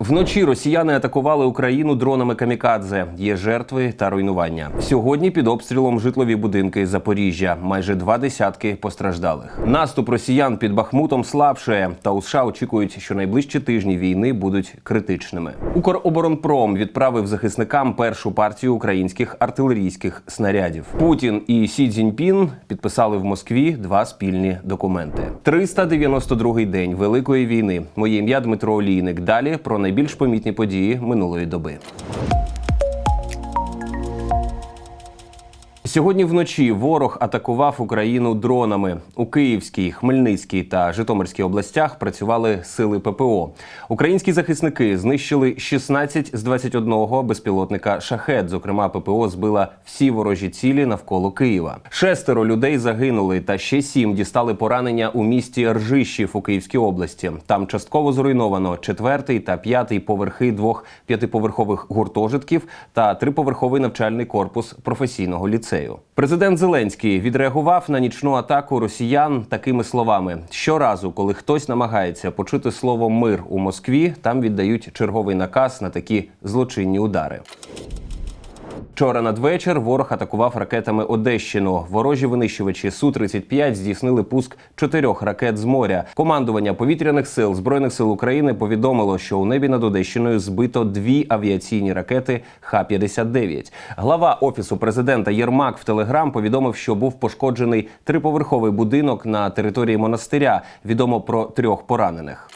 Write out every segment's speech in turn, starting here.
Вночі росіяни атакували Україну дронами камікадзе. Є жертви та руйнування. Сьогодні під обстрілом житлові будинки Запоріжжя. Майже два десятки постраждалих. Наступ росіян під Бахмутом слабшає. Та у США очікують, що найближчі тижні війни будуть критичними. Укроборонпром відправив захисникам першу партію українських артилерійських снарядів. Путін і Сі Цзіньпін підписали в Москві два спільні документи. 392-й день великої війни. Моє ім'я Дмитро Олійник. Далі про найбільш помітні події минулої доби. Сьогодні вночі ворог атакував Україну дронами. У Київській, Хмельницькій та Житомирській областях працювали сили ППО. Українські захисники знищили 16 з 21 безпілотника шахет. Зокрема, ППО збила всі ворожі цілі навколо Києва. Шестеро людей загинули, та ще сім дістали поранення у місті Ржищів у Київській області. Там частково зруйновано четвертий та п'ятий поверхи двох п'ятиповерхових гуртожитків та триповерховий навчальний корпус професійного ліцею. Президент Зеленський відреагував на нічну атаку росіян такими словами: щоразу, коли хтось намагається почути слово мир у Москві, там віддають черговий наказ на такі злочинні удари. Вчора надвечір ворог атакував ракетами Одещину. Ворожі винищувачі су 35 здійснили пуск чотирьох ракет з моря. Командування повітряних сил збройних сил України повідомило, що у небі над Одещиною збито дві авіаційні ракети Х-59. Глава офісу президента Єрмак в Телеграм повідомив, що був пошкоджений триповерховий будинок на території монастиря. Відомо про трьох поранених.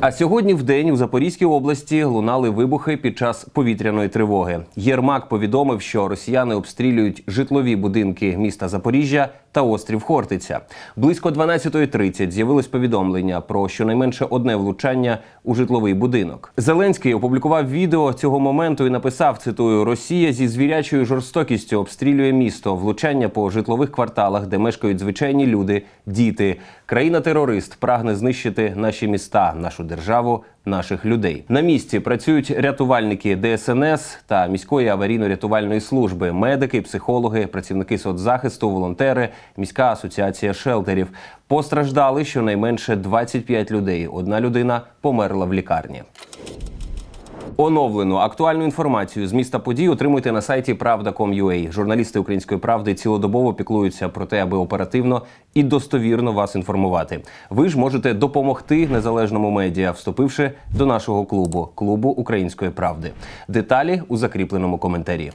А сьогодні в день у Запорізькій області лунали вибухи під час повітряної тривоги. Єрмак повідомив, що росіяни обстрілюють житлові будинки міста Запоріжжя та острів Хортиця. Близько 12.30 з'явилось повідомлення про щонайменше одне влучання у житловий будинок. Зеленський опублікував відео цього моменту і написав: цитую: Росія зі звірячою жорстокістю обстрілює місто, влучання по житлових кварталах, де мешкають звичайні люди, діти. Країна-терорист прагне знищити наші міста, нашу державу, наших людей. На місці працюють рятувальники ДСНС та міської аварійно-рятувальної служби, медики, психологи, працівники соцзахисту, волонтери, міська асоціація шелтерів. Постраждали щонайменше 25 людей. Одна людина померла в лікарні. Оновлену актуальну інформацію з міста подій отримуйте на сайті Правда.com.ua. Журналісти української правди цілодобово піклуються про те, аби оперативно і достовірно вас інформувати. Ви ж можете допомогти незалежному медіа, вступивши до нашого клубу клубу української правди. Деталі у закріпленому коментарі.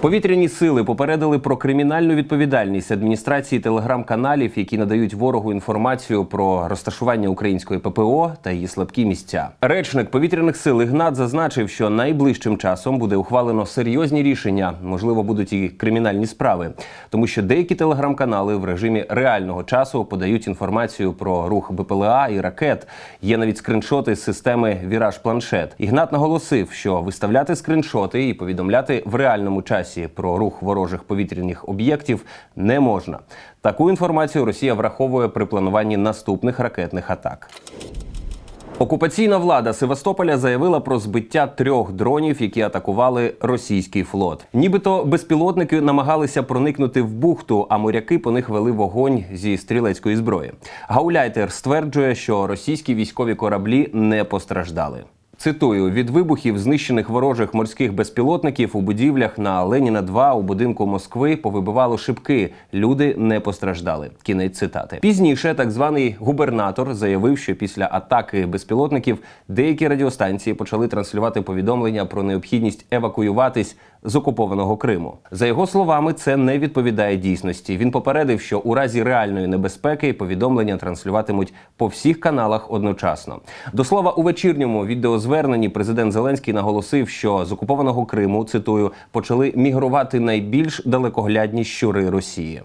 Повітряні сили попередили про кримінальну відповідальність адміністрації телеграм-каналів, які надають ворогу інформацію про розташування української ППО та її слабкі місця. Речник повітряних сил Ігнат зазначив, що найближчим часом буде ухвалено серйозні рішення, можливо, будуть і кримінальні справи, тому що деякі телеграм-канали в режимі реального часу подають інформацію про рух БПЛА і ракет. Є навіть скриншоти з системи Віраж Планшет. Ігнат наголосив, що виставляти скриншоти і повідомляти в реальному часі про рух ворожих повітряних об'єктів не можна. Таку інформацію Росія враховує при плануванні наступних ракетних атак. Окупаційна влада Севастополя заявила про збиття трьох дронів, які атакували російський флот. Нібито безпілотники намагалися проникнути в бухту, а моряки по них вели вогонь зі стрілецької зброї. Гауляйтер стверджує, що російські військові кораблі не постраждали. Цитую: від вибухів знищених ворожих морських безпілотників у будівлях на Леніна 2 у будинку Москви повибивало шибки. Люди не постраждали. Кінець цитати. Пізніше так званий губернатор заявив, що після атаки безпілотників деякі радіостанції почали транслювати повідомлення про необхідність евакуюватись з окупованого Криму. За його словами, це не відповідає дійсності. Він попередив, що у разі реальної небезпеки повідомлення транслюватимуть по всіх каналах одночасно. До слова, у вечірньому відеозверненні президент Зеленський наголосив, що з окупованого Криму цитую почали мігрувати найбільш далекоглядні щури Росії.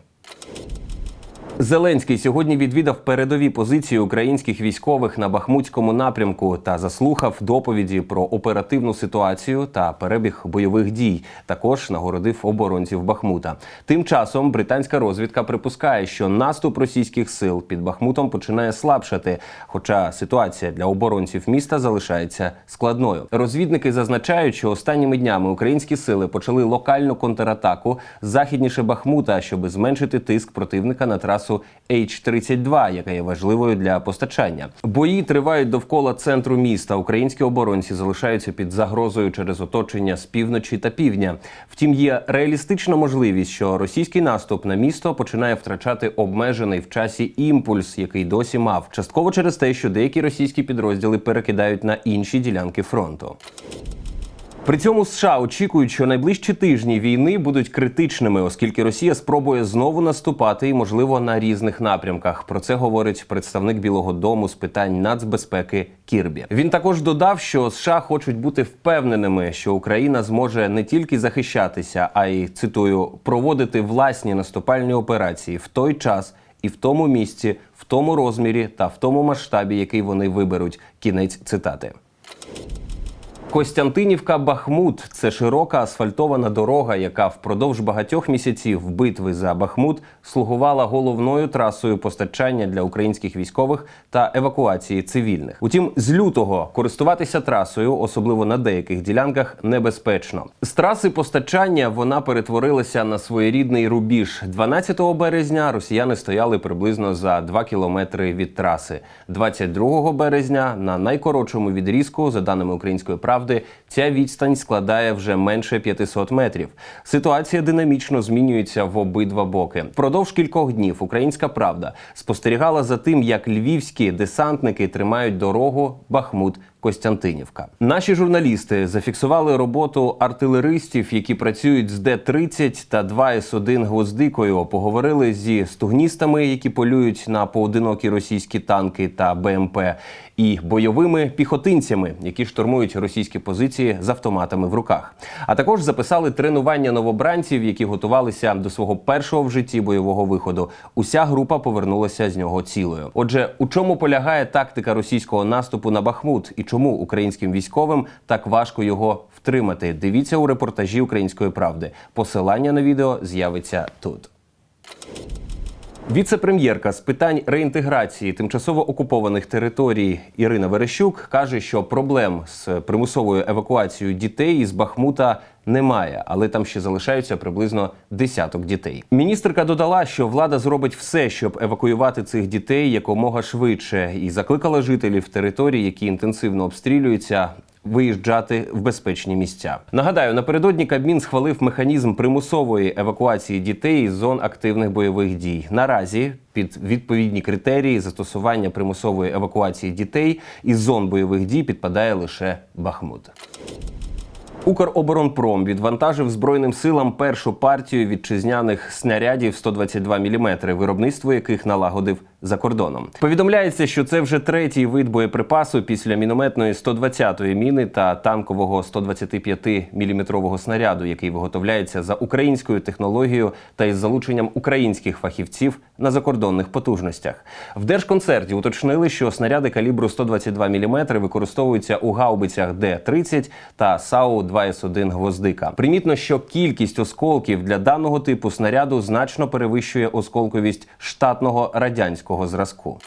Зеленський сьогодні відвідав передові позиції українських військових на Бахмутському напрямку та заслухав доповіді про оперативну ситуацію та перебіг бойових дій. Також нагородив оборонців Бахмута. Тим часом британська розвідка припускає, що наступ російських сил під Бахмутом починає слабшати. Хоча ситуація для оборонців міста залишається складною. Розвідники зазначають, що останніми днями українські сили почали локальну контратаку західніше Бахмута, щоб зменшити тиск противника на трасу боєприпасу H-32, яка є важливою для постачання. Бої тривають довкола центру міста. Українські оборонці залишаються під загрозою через оточення з півночі та півдня. Втім, є реалістична можливість, що російський наступ на місто починає втрачати обмежений в часі імпульс, який досі мав, частково через те, що деякі російські підрозділи перекидають на інші ділянки фронту. При цьому США очікують, що найближчі тижні війни будуть критичними, оскільки Росія спробує знову наступати і, можливо, на різних напрямках. Про це говорить представник Білого Дому з питань нацбезпеки Кірбі. Він також додав, що США хочуть бути впевненими, що Україна зможе не тільки захищатися, а й цитую проводити власні наступальні операції в той час і в тому місці, в тому розмірі та в тому масштабі, який вони виберуть. Кінець цитати. Костянтинівка Бахмут це широка асфальтована дорога, яка впродовж багатьох місяців битви за Бахмут слугувала головною трасою постачання для українських військових та евакуації цивільних. Утім, з лютого користуватися трасою, особливо на деяких ділянках, небезпечно. З траси постачання вона перетворилася на своєрідний рубіж. 12 березня росіяни стояли приблизно за 2 кілометри від траси. 22 березня на найкоротшому відрізку, за даними української правди, ця відстань складає вже менше 500 метрів. Ситуація динамічно змінюється в обидва боки. Впродовж кількох днів українська правда спостерігала за тим, як львівські десантники тримають дорогу Бахмут. Костянтинівка. Наші журналісти зафіксували роботу артилеристів, які працюють з Д-30 та 2С1 гвоздикою. Поговорили зі стугністами, які полюють на поодинокі російські танки та БМП, і бойовими піхотинцями, які штурмують російські позиції з автоматами в руках. А також записали тренування новобранців, які готувалися до свого першого в житті бойового виходу. Уся група повернулася з нього цілою. Отже, у чому полягає тактика російського наступу на Бахмут і чому українським військовим так важко його втримати? Дивіться у репортажі Української правди. Посилання на відео з'явиться тут. Віце-прем'єрка з питань реінтеграції тимчасово окупованих територій Ірина Верещук каже, що проблем з примусовою евакуацією дітей із Бахмута немає, але там ще залишаються приблизно десяток дітей. Міністерка додала, що влада зробить все, щоб евакуювати цих дітей якомога швидше, і закликала жителів територій, які інтенсивно обстрілюються, виїжджати в безпечні місця. Нагадаю, напередодні Кабмін схвалив механізм примусової евакуації дітей із зон активних бойових дій. Наразі під відповідні критерії застосування примусової евакуації дітей із зон бойових дій підпадає лише Бахмут. Укроборонпром відвантажив збройним силам першу партію вітчизняних снарядів 122 мм, виробництво яких налагодив за кордоном. Повідомляється, що це вже третій вид боєприпасу після мінометної 120-ї міни та танкового 125-мм снаряду, який виготовляється за українською технологією та із залученням українських фахівців на закордонних потужностях. В держконцерті уточнили, що снаряди калібру 122 мм використовуються у гаубицях Д-30 та САУ 2С1 гвоздика. Примітно, що кількість осколків для даного типу снаряду значно перевищує осколковість штатного радянського зразку.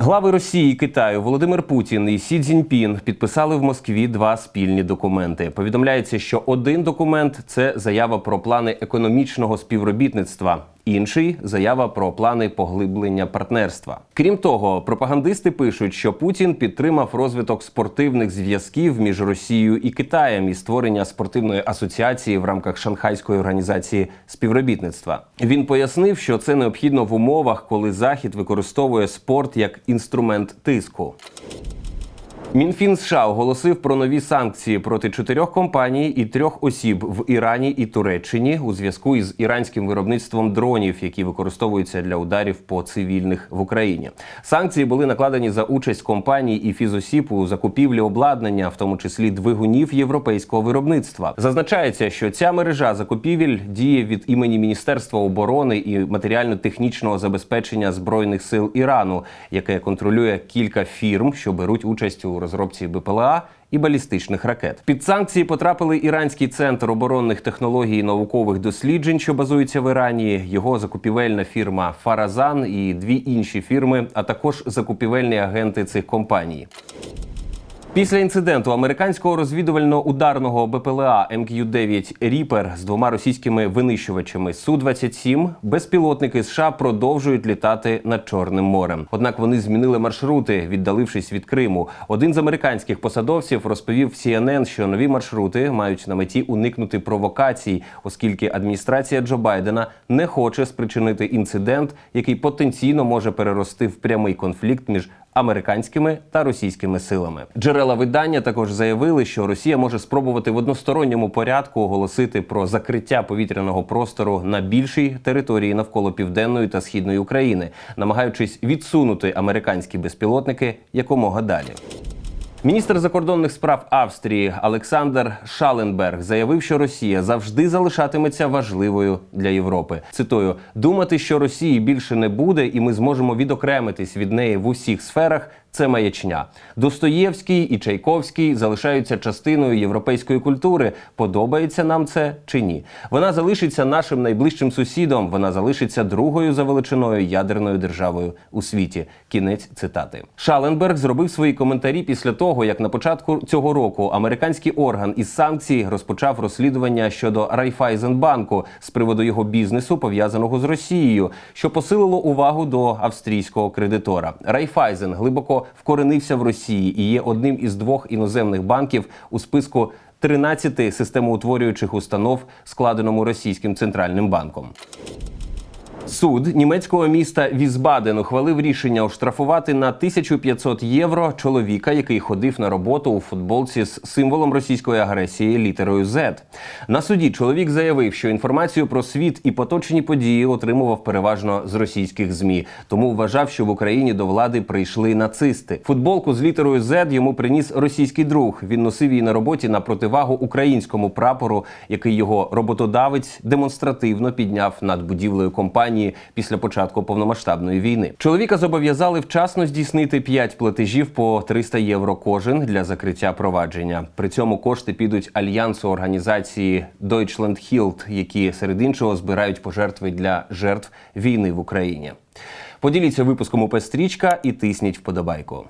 Глави Росії і Китаю Володимир Путін і Сі Цзіньпін підписали в Москві два спільні документи. Повідомляється, що один документ це заява про плани економічного співробітництва. Інший заява про плани поглиблення партнерства. Крім того, пропагандисти пишуть, що Путін підтримав розвиток спортивних зв'язків між Росією і Китаєм і створення спортивної асоціації в рамках Шанхайської організації співробітництва. Він пояснив, що це необхідно в умовах, коли Захід використовує спорт як інструмент тиску. Мінфін США оголосив про нові санкції проти чотирьох компаній і трьох осіб в Ірані і Туреччині у зв'язку із іранським виробництвом дронів, які використовуються для ударів по цивільних в Україні. Санкції були накладені за участь компаній і фізосіб у закупівлі обладнання, в тому числі двигунів європейського виробництва. Зазначається, що ця мережа закупівель діє від імені Міністерства оборони і матеріально-технічного забезпечення збройних сил Ірану, яке контролює кілька фірм, що беруть участь у розробці БПЛА і балістичних ракет. Під санкції потрапили іранський центр оборонних технологій і наукових досліджень, що базується в Ірані, його закупівельна фірма Фаразан і дві інші фірми, а також закупівельні агенти цих компаній. Після інциденту американського розвідувально-ударного БПЛА МК-9 Ріпер з двома російськими винищувачами Су-27 безпілотники США продовжують літати над Чорним морем. Однак вони змінили маршрути, віддалившись від Криму. Один з американських посадовців розповів CNN, що нові маршрути мають на меті уникнути провокацій, оскільки адміністрація Джо Байдена не хоче спричинити інцидент, який потенційно може перерости в прямий конфлікт між американськими та російськими силами. Джерела видання також заявили, що Росія може спробувати в односторонньому порядку оголосити про закриття повітряного простору на більшій території навколо південної та східної України, намагаючись відсунути американські безпілотники якомога далі. Міністр закордонних справ Австрії Олександр Шаленберг заявив, що Росія завжди залишатиметься важливою для Європи. Цитую: думати, що Росії більше не буде, і ми зможемо відокремитись від неї в усіх сферах. Це маячня. Достоєвський і Чайковський залишаються частиною європейської культури. Подобається нам це чи ні? Вона залишиться нашим найближчим сусідом. Вона залишиться другою за величиною ядерною державою у світі. Кінець цитати. Шаленберг зробив свої коментарі після того, як на початку цього року американський орган із санкцій розпочав розслідування щодо Райфайзенбанку з приводу його бізнесу, пов'язаного з Росією, що посилило увагу до австрійського кредитора. Райфайзен глибоко вкоренився в Росії і є одним із двох іноземних банків у списку 13 системоутворюючих установ, складеному російським центральним банком. Суд німецького міста Візбаден ухвалив рішення оштрафувати на 1500 євро чоловіка, який ходив на роботу у футболці з символом російської агресії літерою Z. На суді чоловік заявив, що інформацію про світ і поточні події отримував переважно з російських змі, тому вважав, що в Україні до влади прийшли нацисти. Футболку з літерою Z йому приніс російський друг. Він носив її на роботі на противагу українському прапору, який його роботодавець демонстративно підняв над будівлею компанії після початку повномасштабної війни. Чоловіка зобов'язали вчасно здійснити 5 платежів по 300 євро кожен для закриття провадження. При цьому кошти підуть альянсу організації Deutschland Hilt, які серед іншого збирають пожертви для жертв війни в Україні. Поділіться випуском у пестрічка і тисніть вподобайку.